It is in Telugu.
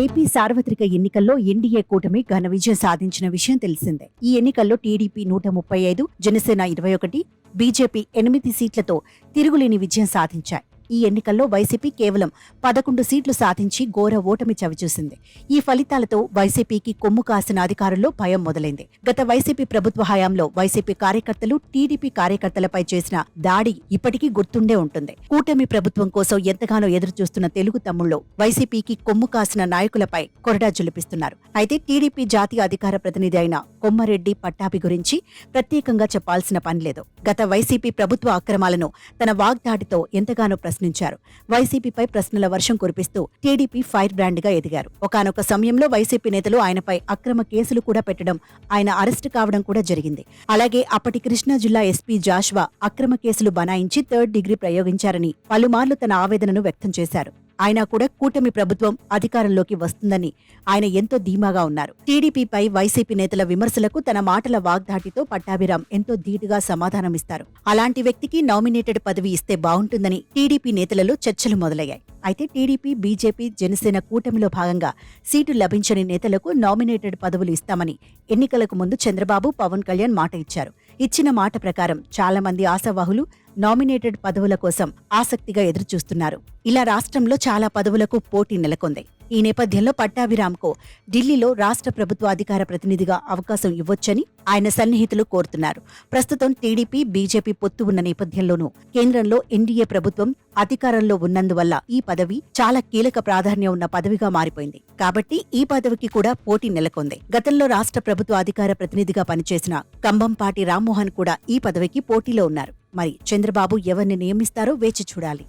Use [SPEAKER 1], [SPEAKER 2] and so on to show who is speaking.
[SPEAKER 1] ఏపీ సార్వత్రిక ఎన్నికల్లో ఎన్డీఏ కూటమి ఘన విజయం సాధించిన విషయం తెలిసిందే. ఈ ఎన్నికల్లో టీడీపీ నూట ముప్పై ఐదు జనసేన ఇరవై ఒకటి బీజేపీ ఎనిమిది సీట్లతో తిరుగులేని విజయం సాధించాయి. ఈ ఎన్నికల్లో వైసీపీ కేవలం పదకొండు సీట్లు సాధించి ఘోర ఓటమి చవిచూసింది. ఈ ఫలితాలతో వైసీపీకి కొమ్ము కాసిన అధికారుల్లో భయం మొదలైంది. గత వైసీపీ ప్రభుత్వ హయాంలో వైసీపీ కార్యకర్తలు టీడీపీ కార్యకర్తలపై చేసిన దాడి ఇప్పటికీ గుర్తుండే ఉంటుంది. కూటమి ప్రభుత్వం కోసం ఎంతగానో ఎదురుచూస్తున్న తెలుగు తమ్ముళ్ళు వైసీపీకి కొమ్ము కాసిన నాయకులపై కొరడా జులిపిస్తున్నారు. అయితే టీడీపీ జాతీయ అధికార ప్రతినిధి అయిన కొమ్మారెడ్డి పట్టాభి గురించి ప్రత్యేకంగా చెప్పాల్సిన పనిలేదు గత వైసీపీ ప్రభుత్వ అక్రమాలను తన వాగ్దాటితో ఎంతగానో ప్రశ్నించారు. వైసీపీపై ప్రశ్నల వర్షం కురిపిస్తూ టీడీపీ ఫైర్ బ్రాండ్గా ఎదిగారు. ఒకానొక సమయంలో వైసీపీ నేతలు ఆయనపై అక్రమ కేసులు కూడా పెట్టడం ఆయన అరెస్టు కావడం కూడా జరిగింది. అలాగే అప్పటి కృష్ణా జిల్లా ఎస్పీ జాష్వా అక్రమ కేసులు బనాయించి థర్డ్ డిగ్రీ ప్రయోగించారని పలుమార్లు తన ఆవేదనను వ్యక్తం చేశారు. అయినా కూడా కూటమి ప్రభుత్వం అధికారంలోకి వస్తుందని ఆయన ఎంతో ధీమాగా ఉన్నారు. టీడీపీపై వైసీపీ నేతల విమర్శలకు తన మాటల వాగ్దాటితో పట్టాభిరామ్ ఎంతో ధీటుగా సమాధానమిస్తారు. అలాంటి వ్యక్తికి నామినేటెడ్ పదవి ఇస్తే బాగుంటుందని టీడీపీ నేతలలో చర్చలు మొదలయ్యాయి. అయితే టీడీపీ బీజేపీ జనసేన కూటమిలో భాగంగా సీటు లభించని నేతలకు నామినేటెడ్ పదవులు ఇస్తామని ఎన్నికలకు ముందు చంద్రబాబు పవన్ కళ్యాణ్ మాట ఇచ్చారు. ఇచ్చిన మాట ప్రకారం చాలా మంది ఆశావాహులు నామినేటెడ్ పదవుల కోసం ఆసక్తిగా ఎదురుచూస్తున్నారు. ఇలా రాష్ట్రంలో చాలా పదవులకు పోటీ నెలకొంది. ఈ నేపథ్యంలో పట్టాభిరామ్కు ఢిల్లీలో రాష్ట్ర ప్రభుత్వ అధికార ప్రతినిధిగా అవకాశం ఇవ్వొచ్చని ఆయన సన్నిహితులు కోరుతున్నారు. ప్రస్తుతం టీడీపీ బీజేపీ పొత్తు ఉన్న నేపథ్యంలోనూ కేంద్రంలో ఎన్డీఏ ప్రభుత్వం అధికారంలో ఉన్నందువల్ల ఈ పదవి చాలా కీలక ప్రాధాన్యం ఉన్న పదవిగా మారిపోయింది. కాబట్టి ఈ పదవికి కూడా పోటీ నెలకొంది. గతంలో రాష్ట్ర ప్రభుత్వ అధికార ప్రతినిధిగా పనిచేసిన కంబంపాటి రామ్మోహన్ కూడా ఈ పదవికి పోటీలో ఉన్నారు. మరి చంద్రబాబు ఎవరిని నియమిస్తారో వేచి చూడాలి.